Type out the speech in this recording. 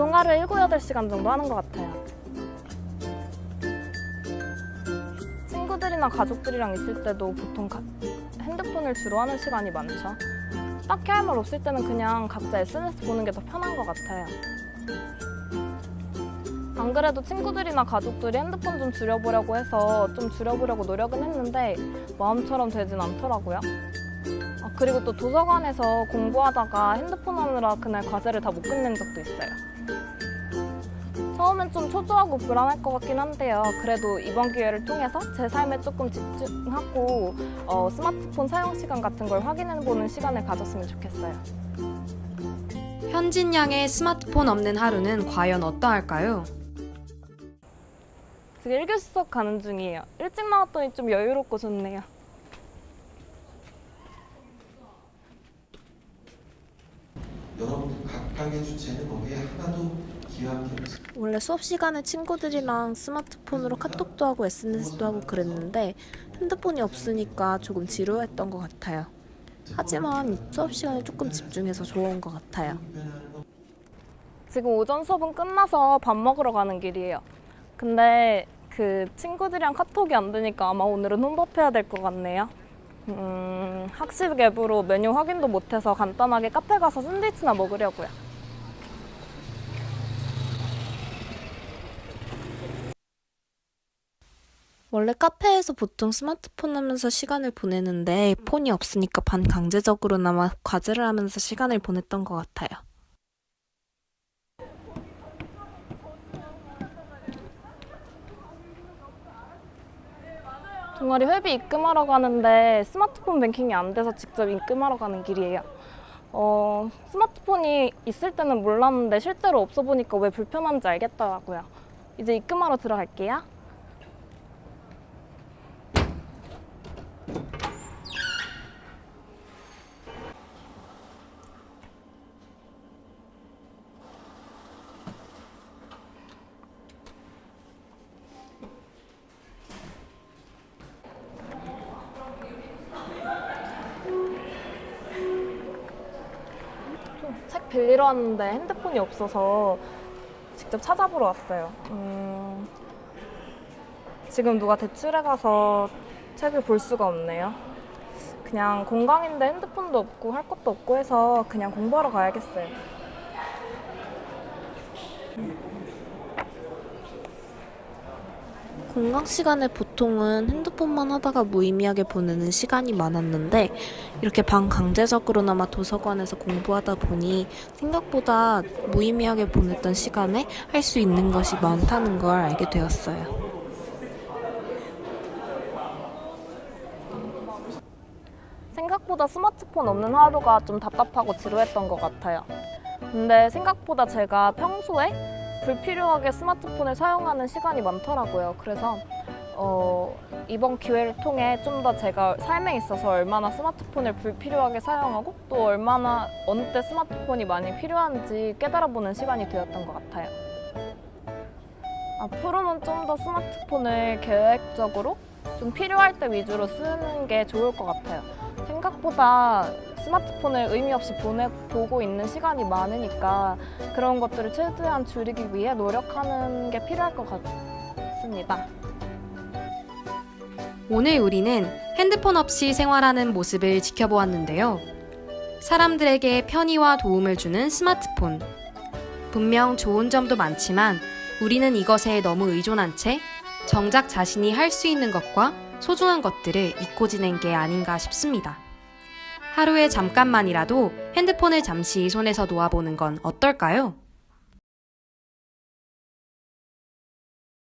보통 하루에 7, 8시간 정도 하는 것 같아요. 친구들이나 가족들이랑 있을 때도 보통 가- 핸드폰을 주로 하는 시간이 많죠. 딱히 할 말 없을 때는 그냥 각자 SNS 보는 게 더 편한 것 같아요. 안 그래도 친구들이나 가족들이 핸드폰 좀 줄여보려고 해서 좀 줄여보려고 노력은 했는데 마음처럼 되진 않더라고요. 아, 그리고 또 도서관에서 공부하다가 핸드폰 하느라 그날 과제를 다 못 끝낸 적도 있어요. 처음엔 좀 초조하고 불안할 것 같긴 한데요. 그래도 이번 기회를 통해서 제 삶에 조금 집중하고 어, 스마트폰 사용 시간 같은 걸 확인해보는 시간을 가졌으면 좋겠어요. 현진 양의 스마트폰 없는 하루는 과연 어떠할까요? 지금 1교시 수업 가는 중이에요. 일찍 나왔더니 좀 여유롭고 좋네요. 여러분들 각각의 주체는 거기에 하나도 기여한 게 없어요. 원래 수업 시간에 친구들이랑 스마트폰으로 카톡도 하고 SNS도 하고 그랬는데 핸드폰이 없으니까 조금 지루했던 것 같아요. 하지만 수업 시간에 조금 집중해서 좋은 것 같아요. 지금 오전 수업은 끝나서 밥 먹으러 가는 길이에요. 근데 그 친구들이랑 카톡이 안 되니까 아마 오늘은 혼밥해야 될 것 같네요. 음, 학습 앱으로 메뉴 확인도 못해서 간단하게 카페 가서 샌드위치나 먹으려고요. 원래 카페에서 보통 스마트폰 하면서 시간을 보내는데 폰이 없으니까 반강제적으로나마 과제를 하면서 시간을 보냈던 것 같아요. 동아리 회비 입금하러 가는데 스마트폰 뱅킹이 안 돼서 직접 입금하러 가는 길이에요. 어, 스마트폰이 있을 때는 몰랐는데 실제로 없어 보니까 왜 불편한지 알겠더라고요. 이제 입금하러 들어갈게요. 책 빌리러 왔는데 핸드폰이 없어서 직접 찾아보러 왔어요. 음, 지금 누가 대출해 가서 책을 볼 수가 없네요. 그냥 공강인데 핸드폰도 없고 할 것도 없고 해서 그냥 공부하러 가야겠어요. 공강 시간에 보통은 핸드폰만 하다가 무의미하게 보내는 시간이 많았는데 이렇게 반강제적으로나마 도서관에서 공부하다 보니 생각보다 무의미하게 보냈던 시간에 할 수 있는 것이 많다는 걸 알게 되었어요. 생각보다 스마트폰 없는 하루가 좀 답답하고 지루했던 것 같아요. 근데 생각보다 제가 평소에 불필요하게 스마트폰을 사용하는 시간이 많더라고요. 그래서 어, 이번 기회를 통해 좀 더 제가 삶에 있어서 얼마나 스마트폰을 불필요하게 사용하고 또 얼마나 어느 때 스마트폰이 많이 필요한지 깨달아보는 시간이 되었던 것 같아요. 앞으로는 좀 더 스마트폰을 계획적으로 좀 필요할 때 위주로 쓰는 게 좋을 것 같아요. 생각보다 스마트폰을 의미 없이 보내, 보고 있는 시간이 많으니까 그런 것들을 최대한 줄이기 위해 노력하는 게 필요할 것 같습니다. 오늘 우리는 핸드폰 없이 생활하는 모습을 지켜보았는데요. 사람들에게 편의와 도움을 주는 스마트폰. 분명 좋은 점도 많지만 우리는 이것에 너무 의존한 채 정작 자신이 할 수 있는 것과 소중한 것들을 잊고 지낸 게 아닌가 싶습니다. 하루에 잠깐만이라도 핸드폰을 잠시 손에서 놓아보는 건 어떨까요?